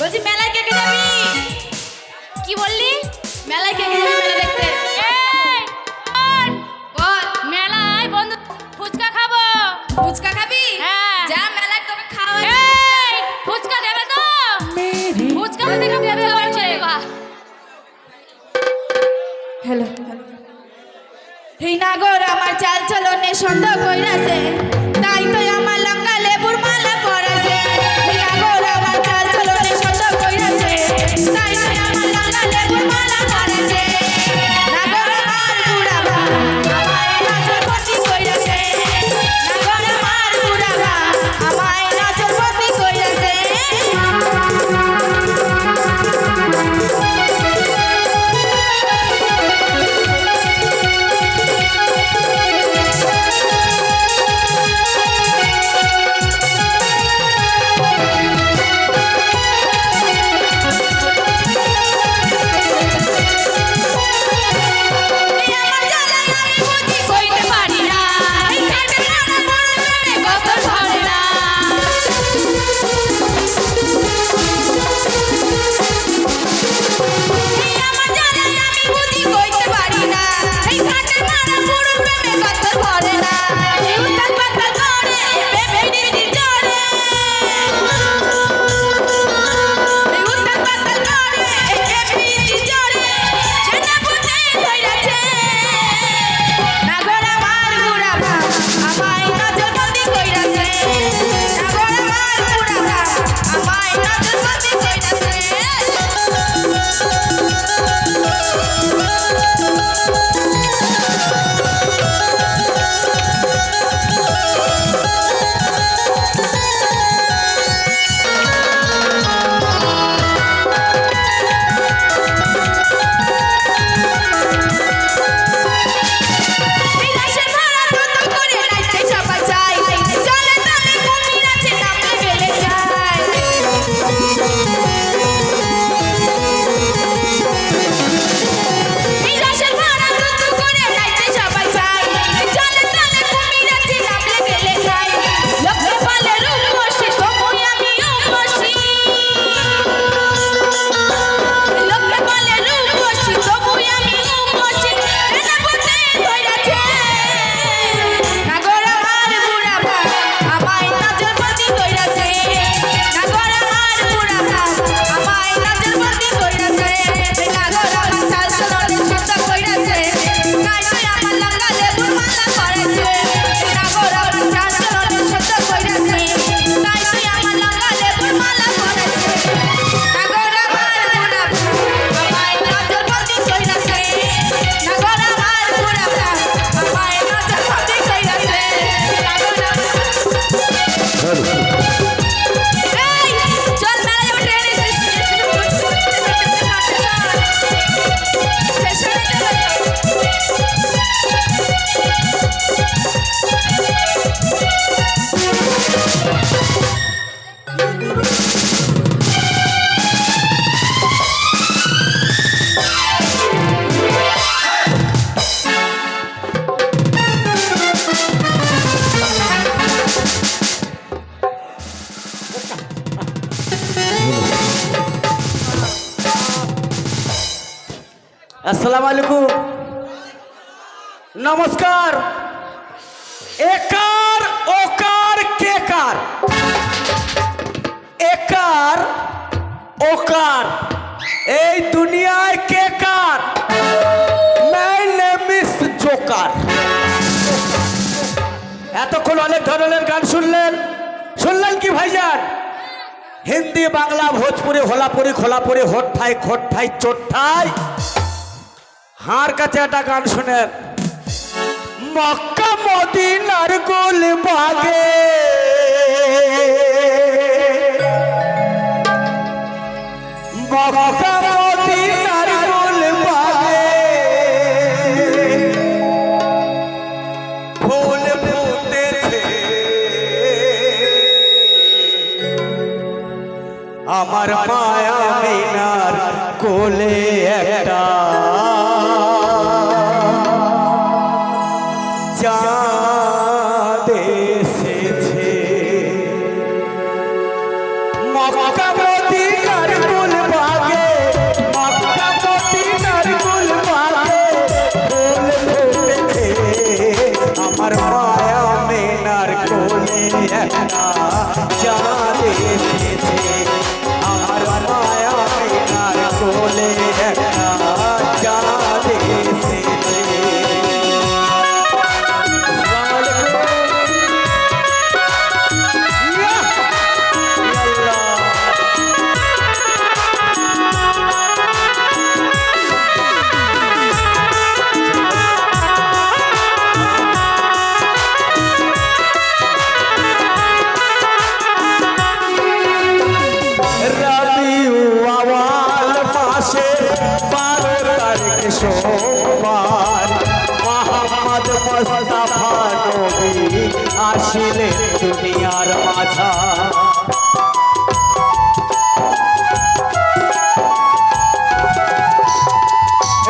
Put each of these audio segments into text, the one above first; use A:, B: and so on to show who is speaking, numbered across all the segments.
A: বলছি মেলায় কে কে যাবি?
B: কি বললি?
A: মেলায় কে কে যাবি? মেলা দেখতে। বল।
B: বন্ধু ফুচকা খাব।
A: ফুচকা খাবি?
B: হ্যাঁ।
A: যা মেলায় তোকে খাওয়া
B: ফুচকা দেবে তো? ফুচকা তো
A: হ্যালো। এই নাগর আমার চাল চলনে সন্দেহ কইরাছে।
C: আসসালাম আলাইকুম। নমস্কার। একার ওকার কে কার? একার ওকার এই দুনিয়ায় কেকার মাই নেম ইজ জোকার এতক্ষণ অনেক ধরনের গান শুনলেন। শুনলেন কি ভাইজান? হিন্দি, বাংলা, ভোজপুরি, হোলাপুরি, খোলাপুরি ফাই চোট ঠাই হার কাছে একটা গান শুনেন মক্কা মদিনার গোল বাগে। ফুল আমার মায়া মিনার কোলে একটা বলে একটা চাঁদ এসেছে। সোমবার মোহাম্মদ মোস্তফা নবী আসিলে দুনিয়ার মাঝা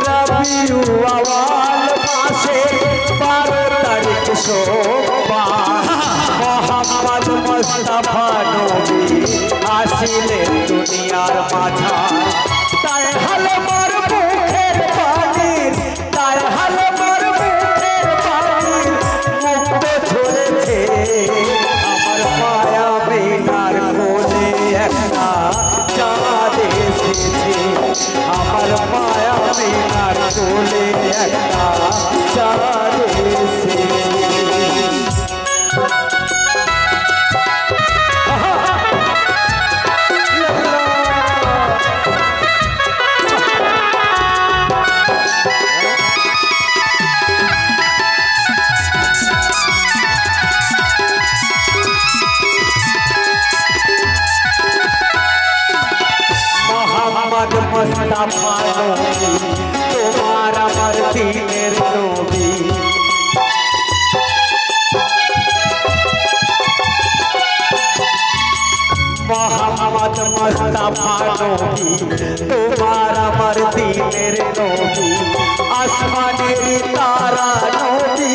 C: রবিউল মাসে বারো তারিখ সোমবার মোহাম্মদ মোস্তফা নবী আসিলে দুনিয়ার মাঝা তাই হলো रोगी। तुम्हारा मर्दी मेरे रोगी। आसमानी तारा नोगी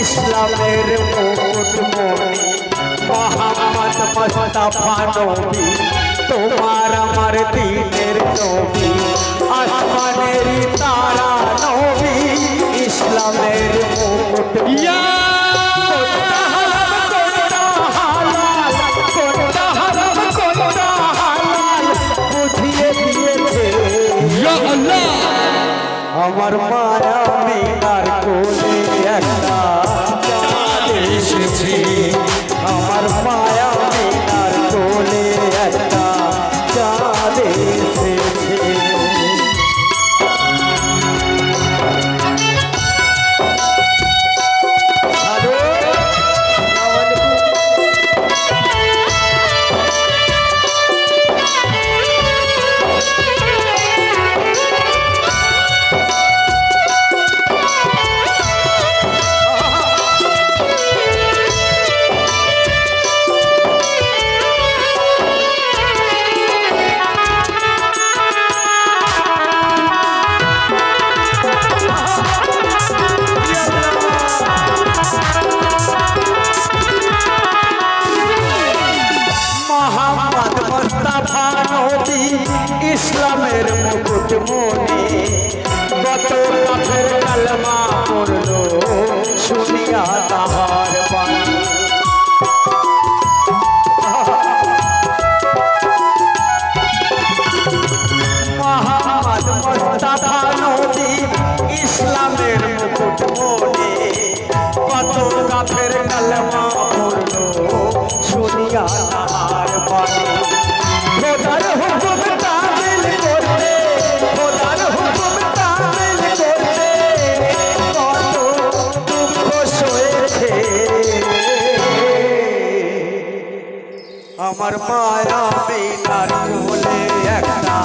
C: इसला मेरे मुकुट मोहम्मद मुस्तफ़ा तुम्हारा मर्दी मेरे रोगी। आसमानी तारा नोगी इसला मेरे मुकुट या আমার মায়া মেলার কোলে একটা আমার মায়া বিনার কোলে একটা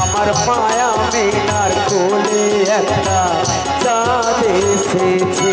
C: আমার মায়া বিনার কোলে একটা চাঁদ এসেছে।